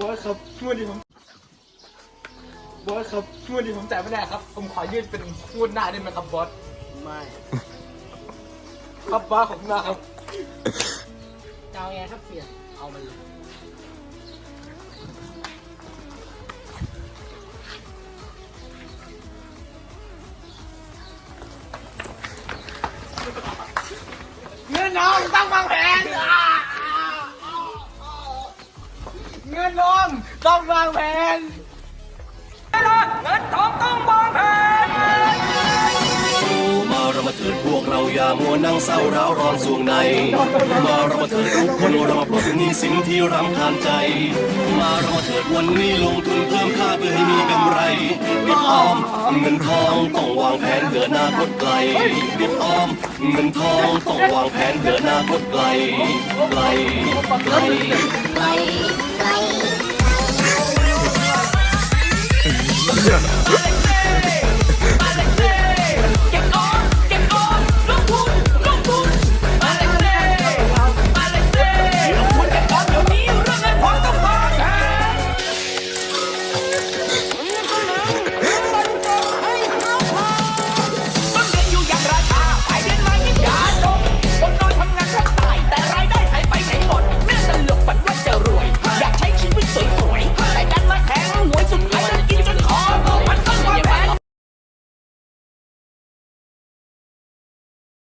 บอสครับงวดนี้ผมบอสครับงวดนี้ผมจ่ายไม่ได้ครับ ผมขอยื่นเป็นงวดหน้าได้ไหมครับบอสไม่ครับบอสขอบคุณมากครับจะเอาไงครับเสียเอามันเลยเงินน้องต้องวางแผ เงินน้องต้องวางแผนมาเรามาเถิดพวกเราอย่ามัวนั่งเศร้าร้าวร้อนสวงใน มาเรามาเถิดทุกคนเรามาปลดหนี้สินที่รำคาญใจ มาเรามาเถิดวันนี้ลงทุนเพิ่มค่าเพื่อให้มีกำไรเก็บออมเงินทองต้องวางแผนเผื่ออนาคตไกลเก็บออมเงินทองต้องวางแผนเผื่ออนาคตไกลไกลไกล